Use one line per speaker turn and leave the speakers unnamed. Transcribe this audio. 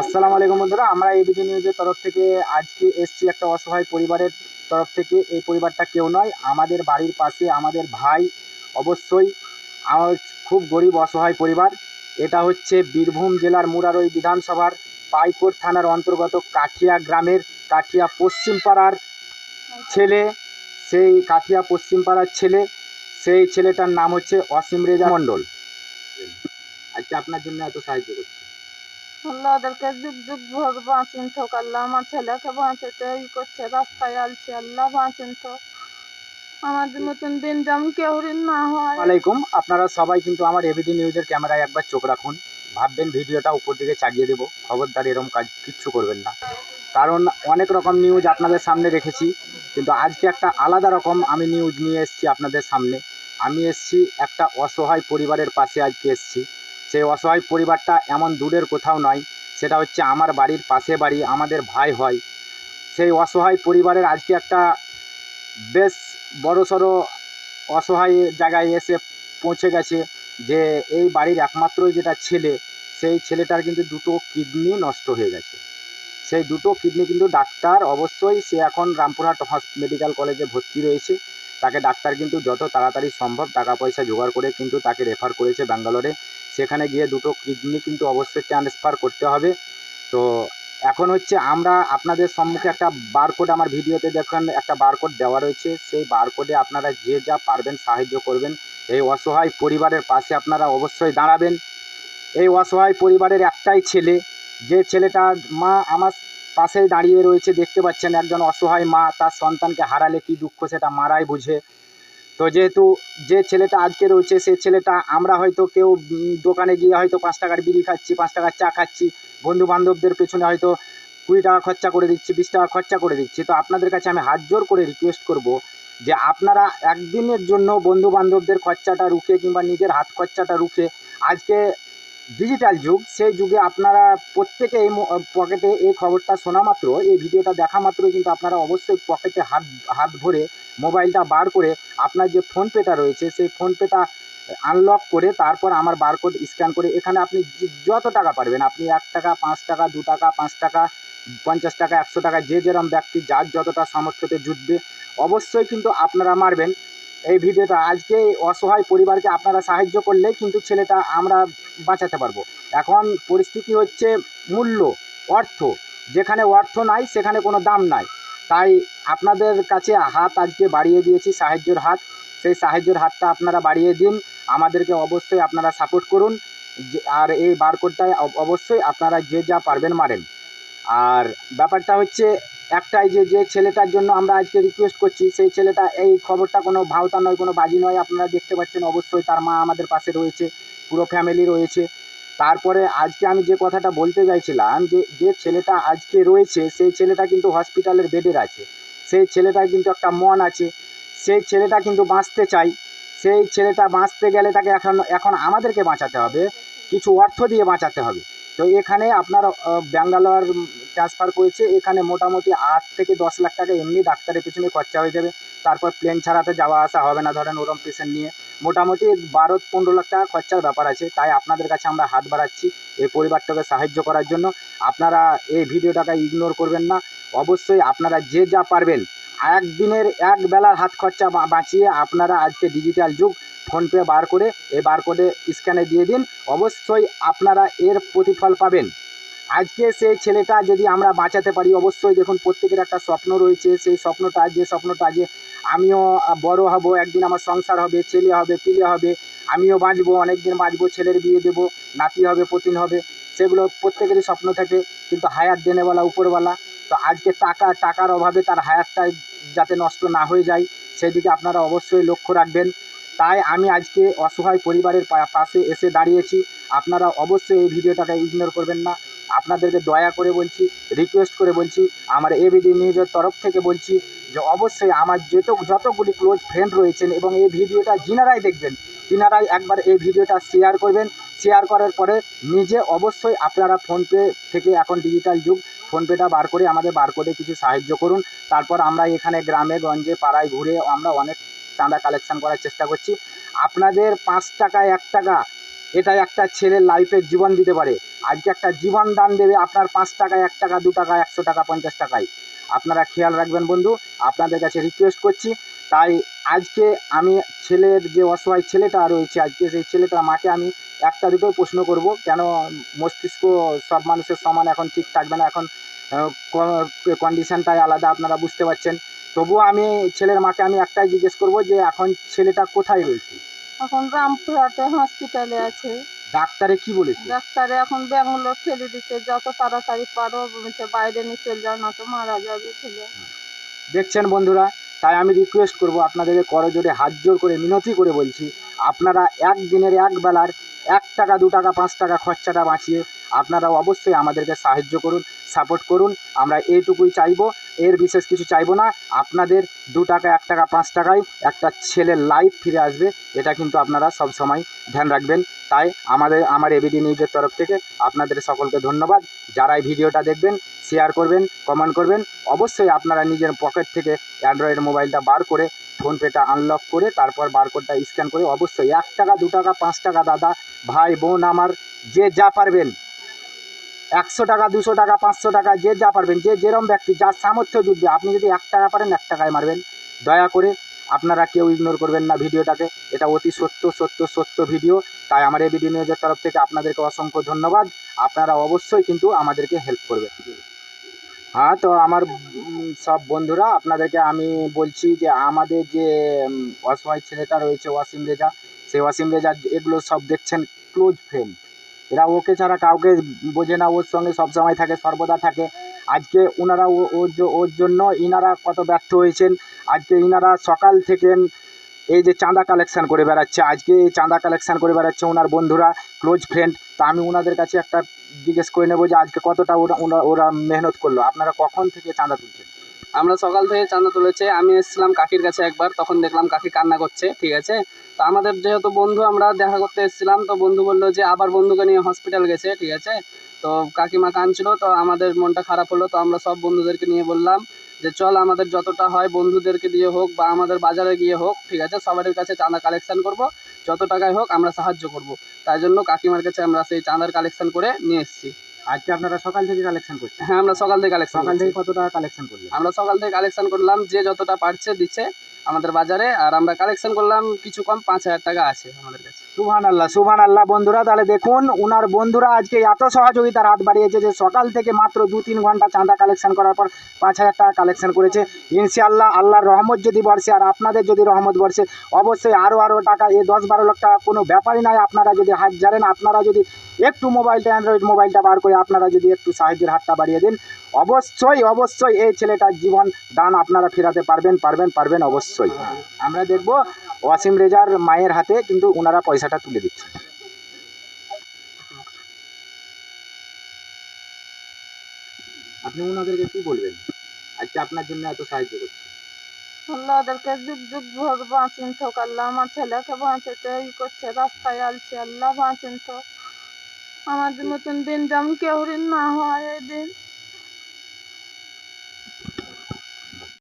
আসসালামু আলাইকুম বন্ধুরা, আমরা এবিডি নিউজের তরফ থেকে আজকে এসছি একটা অসহায় পরিবারের তরফ থেকে। এই পরিবারটা কেউ নয়, আমাদের বাড়ির পাশে আমাদের ভাই অবশ্যই আমার খুব গরিব অসহায় পরিবার। এটা হচ্ছে বীরভূম জেলার মুরারই বিধানসভার পাইকোট থানার অন্তর্গত কাঠিয়া গ্রামের কাঠিয়া পশ্চিমপাড়ার ছেলে, সেই কাঠিয়া পশ্চিমপাড়ার ছেলে, সেই ছেলেটার নাম হচ্ছে অসীম রেজা মণ্ডল। আজকে আপনার জন্য এত সাহায্য করছি।
আল্লাহ ওদেরকে যুগ যুগ ভোগ বাঁচিন থাক আল্লাহ আমার ছেলেকে বাঁচাতে ই করছে, রাস্তায় আলছে, আল্লাহ বাঁচিন তো আমাদের মতন দিন যেমন কেউ না হয়।
আলাইকুম আপনারা সবাই কিন্তু আমার এবিডি নিউজের ক্যামেরায় একবার চোখ রাখুন, ভাববেন ভিডিওটা উপর দিকে চাগিয়ে দেবো, খবরদার এরকম কাজ কিচ্ছু করবেন না। কারণ অনেক রকম নিউজ আপনাদের সামনে রেখেছি, কিন্তু আজকে একটা আলাদা রকম আমি নিউজ নিয়ে এসেছি আপনাদের সামনে। আমি এসেছি একটা অসহায় পরিবারের পাশে আজকে এসেছি। সেই অসহায় পরিবারটা এমন দূরের কোথাও নয়, সেটা হচ্ছে আমার বাড়ির পাশে বাড়ি, আমাদের ভাই হয়। সেই অসহায় পরিবারের আজকে একটা বেশ বড়সড় অসহায় জায়গায় এসে পৌঁছে গেছে যে এই বাড়ির একমাত্রই যেটা ছেলে, সেই ছেলেটার কিন্তু দুটো কিডনি নষ্ট হয়ে গেছে। সেই দুটো কিডনি কিন্তু ডাক্তার অবশ্যই সে এখন রামপুরহাট মেডিকেল কলেজে ভর্তি রয়েছে। তাকে ডাক্তার কিন্তু যত তাড়াতাড়ি সম্ভব টাকা পয়সা জোগাড় করে কিন্তু তাকে রেফার করেছে ব্যাঙ্গালোরে। সেখানে গিয়ে দুটো কিডনি কিন্তু অবশ্যই ট্রান্সফার করতে হবে। তো এখন হচ্ছে আমরা আপনাদের সম্মুখে একটা বারকোড আমার ভিডিওতে দেখেন, একটা বারকোড দেওয়া রয়েছে। সেই বারকোডে আপনারা যে যা পারবেন সাহায্য করবেন। এই অসহায় পরিবারের পাশে আপনারা অবশ্যই দাঁড়াবেন। এই অসহায় পরিবারের একটাই ছেলে, যে ছেলেটার মা আমার পাশেই দাঁড়িয়ে রয়েছে, দেখতে পাচ্ছেন একজন অসহায় মা, তার সন্তানকে হারালে কী দুঃখ সেটা মারাই বুঝে। তো যেহেতু যে ছেলেটা আজকে রয়েছে, সে ছেলেটা আমরা হয়তো কেউ দোকানে গিয়ে হয়তো পাঁচ টাকার বিড়ি খাচ্ছি, পাঁচ টাকার চা খাচ্ছি বন্ধু বান্ধবদের পেছনে হয়তো কুড়ি টাকা খরচা করে দিচ্ছি, বিশ টাকা খরচা করে দিচ্ছি। তো আপনাদের কাছে আমি হাত জোর করে রিকোয়েস্ট করব যে আপনারা একদিনের জন্য বন্ধু বান্ধবদের খরচাটা রুখে কিংবা নিজের হাত খরচাটা রুখে আজকে ডিজিটাল যুগ, সেই যুগে আপনারা প্রত্যেকে এই পকেটে এই খবরটা শোনা মাত্র, এই ভিডিওটা দেখা মাত্রই কিন্তু আপনারা অবশ্যই পকেটে হাত হাত ভরে মোবাইলটা বার করে আপনার যে ফোনপেটা রয়েছে, সেই ফোনপেটা আনলক করে তারপর আমার বারকোড স্ক্যান করে এখানে আপনি যত টাকা পারবেন, আপনি এক টাকা, পাঁচ টাকা, দু টাকা, পাঁচ টাকা, পঞ্চাশ টাকা, একশো টাকা, যে যেরম ব্যক্তি, যার যতটা সামর্থ্যতে জুটবে, অবশ্যই কিন্তু আপনারা মারবেন। এই ভিডিওটা আজকে অসহায় পরিবারকে আপনারা সাহায্য করলে কিন্তু ছেলেটা আমরা বাঁচাতে পারব। এখন পরিস্থিতি হচ্ছে মূল্য, অর্থ। যেখানে অর্থ নাই, সেখানে কোনো দাম নাই। তাই আপনাদের কাছে হাত আজকে বাড়িয়ে দিয়েছি, সাহায্যের হাত। সেই সাহায্যের হাতটা আপনারা বাড়িয়ে দিন। আমাদেরকে অবশ্যই আপনারা সাপোর্ট করুন। আর এই বারকোডটায় অব- অবশ্যই আপনারা যে যা পারবেন মারেন। আর ব্যাপারটা হচ্ছে একটাই যে যে ছেলেটার জন্য আমরা আজকে রিকোয়েস্ট করছি, সেই ছেলেটা এই খবরটা কোনো ভাওতা নয়, কোনো বাজি নয়। আপনারা দেখতে পাচ্ছেন, অবশ্যই তার মা আমাদের পাশে রয়েছে, পুরো ফ্যামিলি রয়েছে। তারপরে আজকে আমি যে কথাটা বলতে চাইছিলাম, যে যে ছেলেটা আজকে রয়েছে, সেই ছেলেটা কিন্তু হসপিটালের বেডের আছে। সেই ছেলেটার কিন্তু একটা মন আছে। সেই ছেলেটা কিন্তু বাঁচতে চাই। সেই ছেলেটা বাঁচতে গেলে তাকে এখন এখন আমাদেরকে বাঁচাতে হবে। কিছু অর্থ দিয়ে বাঁচাতে হবে। তো এখানে আপনার ব্যাঙ্গালোর ট্রান্সফার করেছে। এখানে মোটামুটি আট থেকে দশ লাখ টাকা এমনি ডাক্তারের পিছনে খরচা হয়ে যাবে। তারপর প্লেন ছাড়াতে যাওয়া আসা হবে না ধরেন ওরম পেশেন্ট নিয়ে। মোটামুটি বারো পনেরো লাখ টাকা খরচার ব্যাপার আছে। তাই আপনাদের কাছে আমরা হাত বাড়াচ্ছি এই পরিবারটাকে সাহায্য করার জন্য। আপনারা এই ভিডিওটাকে ইগনোর করবেন না। অবশ্যই আপনারা যে যা পারবেন, একদিনের এক বেলার হাত খরচা বাঁচিয়ে আপনারা আজকে ডিজিটাল যুগ ফোনপে বার করে এই বারকোডে স্ক্যানে দিয়ে দিন। অবশ্যই আপনারা এর প্রতিফল পাবেন। আজকে সেই ছেলেটা যদি আমরা বাঁচাতে পারি, অবশ্যই দেখুন প্রত্যেকের একটা স্বপ্ন রয়েছে। সেই স্বপ্নটা, যে স্বপ্নটা যে আমিও বড় হব, একদিন আমার সংসার হবে, ছেলে হবে, পিলে হবে, আমিও বাঁচবো অনেক দিন বাঁচবো, ছেলের বিয়ে দেবো, নাতি হবে, পতিন হবে, সেগুলো প্রত্যেকেরই স্বপ্ন থাকে, কিন্তু হায়ার দেনেওয়ালা, উপরওয়ালা, তো আজকে টাকা, টাকার অভাবে তার হায়ারটা যাতে নষ্ট না হয়ে যায়, সেদিকে আপনারা অবশ্যই লক্ষ্য রাখবেন। তাই আমি আজকে অসহায় পরিবারের পাশে এসে দাঁড়িয়েছি। আপনারা অবশ্যই এই ভিডিওটাকে ইগনোর করবেন না। আপনাদেরকে দয়া করে বলছি রিকোয়েস্ট করে বলছি, আমার এবিডি নিউজের তরফ থেকে বলছি যে অবশ্যই আমার যত যতগুলি ক্লোজ ফ্রেন্ড রয়েছেন এবং এই ভিডিওটা যিনারাই দেখবেন, তিনারাই একবার এই ভিডিওটা শেয়ার করবেন। শেয়ার করার পরে নিজে অবশ্যই আপনারা ফোনপে থেকে এখন ডিজিটাল যুগ, ফোনপেটা বার করে আমাদের বার করে কিছু সাহায্য করুন। তারপর আমরা এখানে গ্রামে, গঞ্জে, পাড়ায় ঘুরে আমরা অনেক চাঁদা কালেকশান করার চেষ্টা করছি। আপনাদের পাঁচ টাকা, এক টাকা, এটা একটা ছেলের লাইফের জীবন দিতে পারে। আজকে একটা জীবন দান দেবে আপনার পাঁচ টাকা, এক টাকা, দু টাকা, একশো টাকা, পঞ্চাশ টাকায়। আপনারা খেয়াল রাখবেন বন্ধু, আপনাদের কাছে রিকোয়েস্ট করছি। তাই আজকে আমি ছেলের যে অসহায় ছেলেটা রয়েছে, আজকে সেই ছেলেটার মাকে আমি একটা দুটোই প্রশ্ন করব, কেন মস্তিষ্ক সব মানুষের সমান এখন ঠিক থাকবে না? এখন কন্ডিশনটাই আলাদা, আপনারা বুঝতে পারছেন। তবুও আমি ছেলের মাকে আমি একটাই জিজ্ঞেস করব যে এখন ছেলেটা কোথায় রয়েছে?
এখন রামপুরহাটে হসপিটালে আছে।
ডাক্তারে কি বলেছে?
ডাক্তারে এখন ব্যাঙ্গালোর ঠেলে দিচ্ছে যত তাড়াতাড়ি পারো বলছে বাইরে নিয়ে চলে যাও না তো মারা যাবে ছেলে।
দেখছেন বন্ধুরা তাই আমি রিকোয়েস্ট করব আপনাদেরকে করজোরে হাত জোর করে মিনতি করে বলছি আপনারা এক দিনের এক বেলার এক টাকা দু টাকা পাঁচ টাকা খরচাটা বাঁচিয়ে আপনারা অবশ্যই আমাদেরকে সাহায্য করুন সাপোর্ট করুন। আমরা এইটুকুই চাইব। এর বিশেষ কিছু চাইব না। আপনাদের দু টাকা, এক টাকা, পাঁচ টাকায় একটা ছেলের লাইফ ফিরে আসবে, এটা কিন্তু আপনারা সব সময় ধ্যান রাখবেন। তাই আমাদের, আমার এবিডি নিউজের তরফ থেকে আপনাদের সকলকে ধন্যবাদ। যারা এই ভিডিওটা দেখবেন শেয়ার করবেন কমেন্ট করবেন, অবশ্যই আপনারা নিজের পকেট থেকে অ্যান্ড্রয়েড মোবাইলটা বার করে ফোনপেটা আনলক করে, তারপর বারকোডটা স্ক্যান করে অবশ্যই এক টাকা, দু টাকা, পাঁচ টাকা, দাদা, ভাই, বোন, আমার, যে যা পারবেন একশো টাকা, দুশো টাকা, পাঁচশো টাকা, যে যা পারবেন, যে যেরম ব্যক্তি, যার সামর্থ্য জুটবে আপনি যদি এক টাকা পারেন, এক টাকায় মারবেন। দয়া করে আপনারা কেউ ইগনোর করবেন না ভিডিওটাকে। এটা অতি সত্য সত্য সত্য ভিডিও। তাই আমার এই ভিডিও নিউজের তরফ থেকে আপনাদেরকে অসংখ্য ধন্যবাদ। আপনারা অবশ্যই কিন্তু আমাদেরকে হেল্প করবেন। হ্যাঁ তো আমার সব বন্ধুরা, আপনাদেরকে আমি বলছি যে আমাদের যে অসহায় ছেলেটা রয়েছে, ওয়াসিম রেজা, সেই ওয়াসিম রেজা, এগুলো সব দেখছেন ক্লোজ ফ্রেন্ড এরা ওকে ছাড়া কাউকে বোঝে না, ওর সঙ্গে সবসময় থাকে, সর্বদা থাকে। আজকে ওনারা ওর ওর জন্য ইনারা কত ব্যর্থ হয়েছেন। আজকে ইনারা সকাল থেকে এই যে চাঁদা কালেকশান করে বেড়াচ্ছে। আজকে এই চাঁদা কালেকশান করে বেড়াচ্ছে ওনার বন্ধুরা ক্লোজ ফ্রেন্ড তা আমি ওনাদের কাছে একটা জিজ্ঞেস করে নেব যে আজকে কতটা ওরা- ওরা মেহনত করল। আপনারা কখন থেকে চাঁদা তুলছেন?
আমরা সকাল থেকে চাঁদা তুলেছে। আমি এসেছিলাম কাকির কাছে একবার, তখন দেখলাম কাকি কান্না করছে, ঠিক আছে? তো আমাদের যেহেতু বন্ধু, আমরা দেখা করতে এসেছিলাম, তো বন্ধু বলল যে আবার বন্ধুকে নিয়ে হসপিটাল গেছে, ঠিক আছে? তো কাকিমা কাঁদছিল, তো আমাদের মনটা খারাপ হলো, তো আমরা সব বন্ধুদেরকে নিয়ে বললাম যে চল আমাদের যতটা হয় বন্ধুদেরকে দিয়ে হোক বা আমাদের বাজারে গিয়ে হোক, ঠিক আছে? সবার কাছে চাঁদা কালেকশান করব, যত টাকায় হোক আমরা সাহায্য করব। তাই জন্য কাকিমার কাছে আমরা সেই চাঁদার কালেকশান করে নিয়ে এসেছি।
আজকে আপনারা সকাল থেকে কালেকশন করছেন?
হ্যাঁ আমরা সকাল থেকে কালেকশন
সকাল থেকে কত টাকা কালেকশন করলেন?
আমরা সকাল থেকে কালেকশন করলাম যে যতটা পারছে দিচ্ছে আমাদের বাজারে আর আমরা কালেকশন করলাম কিছু কম পাঁচ হাজার টাকা আছে আমাদের কাছে।
সুবহান আল্লাহ সুবহান আল্লাহ বন্ধুরা তাহলে দেখুন উনার বন্ধুরা আজকে এত সহযোগিতার হাত বাড়িয়েছে যে সকাল থেকে মাত্র দু তিন ঘণ্টা চাঁদা কালেকশন করার পর পাঁচ হাজার টাকা কালেকশন করেছে। ইনশাআল্লাহ আল্লাহর রহমত যদি বর্ষে আর আপনাদের যদি রহমত বর্ষে অবশ্যই আরও আরও টাকা এই দশ বারো লাখ টাকা কোনো ব্যাপারই নয় আপনারা যদি হাত জানেন আপনারা যদি একটু মোবাইলটা অ্যান্ড্রয়েড মোবাইলটা বার করে আপনারা যদি একটু সাহায্যের হাতটা বাড়িয়ে দিন, অবশ্যই অবশ্যই এই ছেলেটার জীবন দান আপনারা ফেরাতে পারবেন পারবেন পারবেন অবশ্যই। আমরা দেখব ওয়াসিম রেজার মায়ের হাতে কিন্তু ওনারা পয়সাটা তুলে দিচ্ছেন আপনি ওনাদেরকে কি বলবেন? আজকে আপনার জন্য এত সাহায্য করছে।
আল্লাহ ওদেরকে যুগ যুগ ভোর বাঁচিন থাক আল্লাহ আমার ছেলেকে বাঁচাতে ই করছে, রাস্তায় আলছে, আল্লাহ বাঁচিন তো। আমাদের মতন দিন যেমন কেউরির না হয় এই দিন।